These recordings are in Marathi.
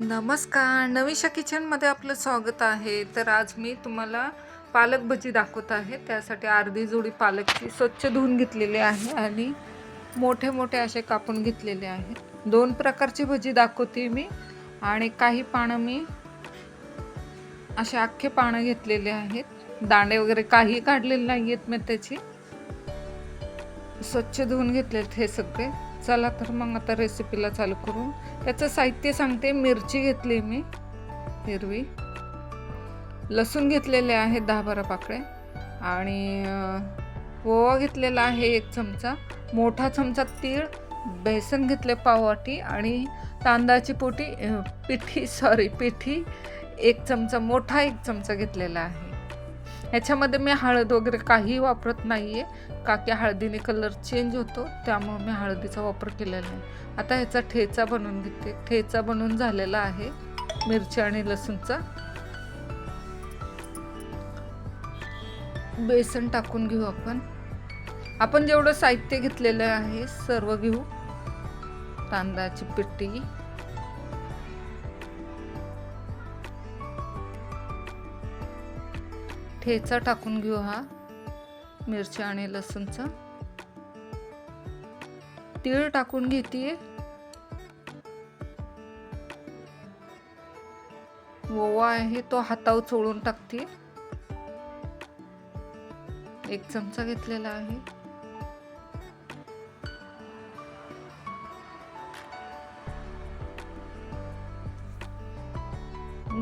नमस्कार. नवीशा किचनमध्ये आपलं स्वागत आहे. तर आज मी तुम्हाला पालक भजी दाखवत आहे. त्यासाठी अर्धी जोडी पालकची स्वच्छ धुवून घेतलेली आहे आणि मोठे मोठे असे कापून घेतलेले आहेत दोन प्रकारची भजी दाखवते मी आणि काही पानं मी असे अख्खे पानं घेतलेले आहेत. दाणे वगैरे काही काढलेले नाही आहेत मी त्याची. स्वच्छ धुवून घेतलेत हे सगळे. चला तर मग आता रेसिपीला चालू करू. त्याचं साहित्य सांगते मिरची घेतली मी हिरवी. लसूण घेतलेले आहे दहा बारा पाकळे. आणि ओवा घेतलेला आहे एक चमचा मोठा चमचा तीळ बेसन घेतले पाववाटी आणि तांदळाची पोटी पिठी सॉरी पिठी एक चमचा मोठा एक चमचा घेतलेला आहे. ह्याच्यामध्ये मी हळद वगैरे काही वापरत नाही आहे का की हळदीने कलर चेंज होतो त्यामुळे मी हळदीचा वापर केलेला नाही आता ह्याचा ठेचा बनवून घेते. ठेचा बनवून झालेला आहे मिरची आणि लसूणचा. बेसन टाकून घेऊ आपण. आपण जेवढं साहित्य घेतलेलं आहे सर्व घेऊ. तांदळाची पिट्टी. ठेचा टाकून घेऊ हा मिरची आणि लसूणचा. तीळ टाकून घेते. ओवा आहे तो हातावर चोळून टाकते. एक चमचा घेतलेला आहे.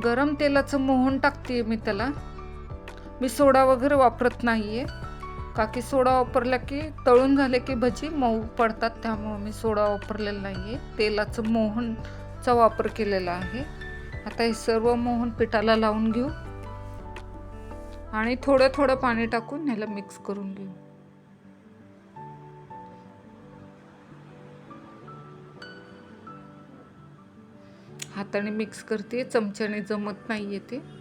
गरम तेलाचं मोहन टाकते मी त्याला. मी सोडा वगैरे वापरत नाही का की सोडा वापरला की तळून झाले की भजी मऊ पडतात त्यामुळं मी सोडा वापरलेला नाही आहे तेलाचं मोहनचा वापर केलेला आहे. आता हे सर्व मोहन पिठाला लावून घेऊ. आणि थोडं थोडं पाणी टाकून ह्याला मिक्स करून घेऊ. हाताने मिक्स करते चमच्याने जमत नाही आहे ते.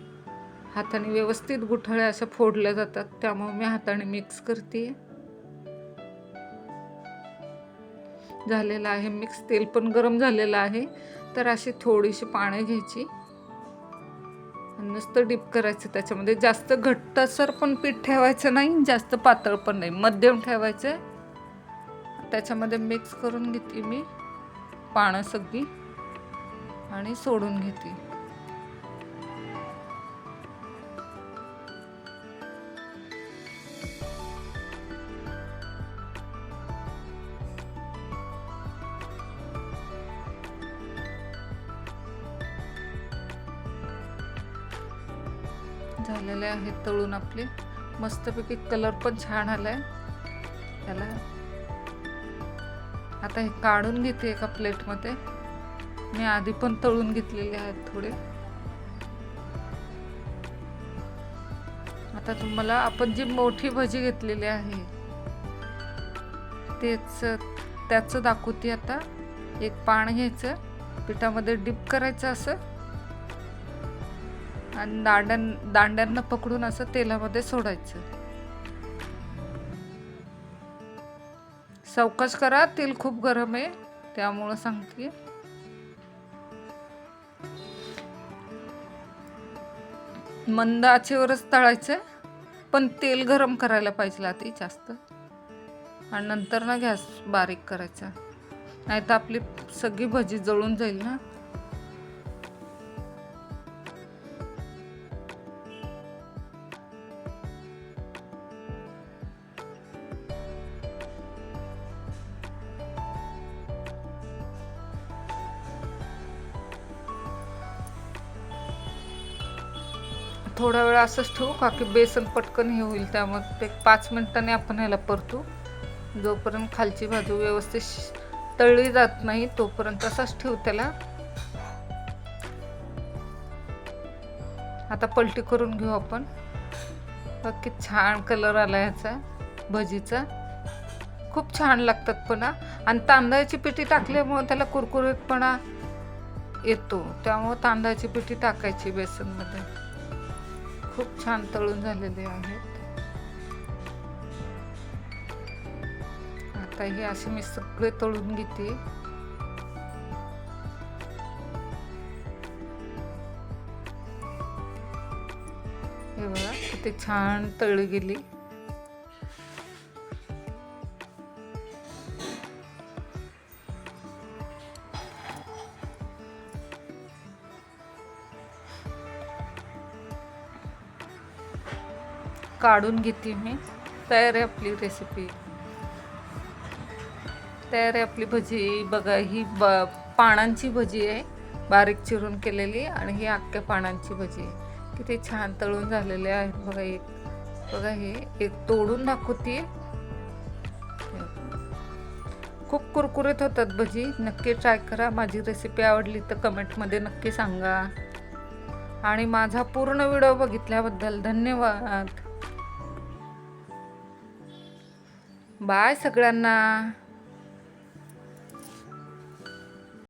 हाताने व्यवस्थित गुठळ्या अशा फोडल्या जातात. त्यामुळे मी हाताने मिक्स करते. झालेलं आहे मिक्स तेल पण गरम झालेलं आहे. तर अशी थोडीशी पाणी घ्यायची. आणि नुसतं डीप करायचं त्याच्यामध्ये. जास्त घट्टसर पण पीठ ठेवायचं नाही. जास्त पातळ पण नाही. मध्यम ठेवायचं. त्याच्यामध्ये मिक्स करून घेते मी. पानं सगळी. आणि सोडून घेते. झालेले आहेत तळून आपले. मस्तपैकी कलर पण छान आलाय. त्याला आता हे काढून घेते एका प्लेटमध्ये. मी आधी पण तळून घेतलेले आहेत थोडे. आता तुम्हाला आपण जी मोठी भजी घेतलेली आहे तेच त्याचं दाखवते आता. एक पान घ्यायचं पिठामध्ये डिप करायचं असं. आणि दांड्यां दांड्यांना पकडून असं तेलामध्ये सोडायचं. चौकश करा तेल खूप गरम आहे त्यामुळं सांगते. मंद आचेवरच तळायचं पण तेल गरम करायला पाहिजे आधी जास्त. आणि नंतर ना गॅस बारीक करायचा. नाही तर आपली सगळी भजी जळून जाईल ना. थोडा वेळ असंच ठेवू का की बेसन पटकन हे होईल. त्यामुळे ते पाच मिनिटांनी आपण ह्याला परतू. जोपर्यंत खालची बाजू व्यवस्थित श- तळली जात नाही तोपर्यंत तसाच ठेवू त्याला. आता पलटी करून घेऊ आपण. बाकी छान कलर आला ह्याचा भजीचा. खूप छान लागतात पण. आणि तांदळाची पिठी टाकल्यामुळे त्याला कुरकुरीतपणा येतो. त्यामुळे तांदळाची पिठी टाकायची बेसनमध्ये. खूप छान तळून झालेले आहेत. आता हे असे मी सगळे तळून घेते. एवढा बघा किती छान तळली गेली. काढून घेते मी. तयार आहे आपली रेसिपी तयार आहे आपली भजी. बघा ही ब पानांची भजी आहे. बारीक चिरून केलेली आणि ही अख्ख्या पानांची भजी आहे. किती छान तळून झालेले आहेत बघा एक बघा हे एक तोडून दाखवते. खूप कुरकुरीत होतात भजी. नक्की ट्राय करा. माझी रेसिपी आवडली तर कमेंटमध्ये नक्की सांगा. आणि माझा पूर्ण व्हिडिओ बघितल्याबद्दल धन्यवाद. बाय सगळ्यांना.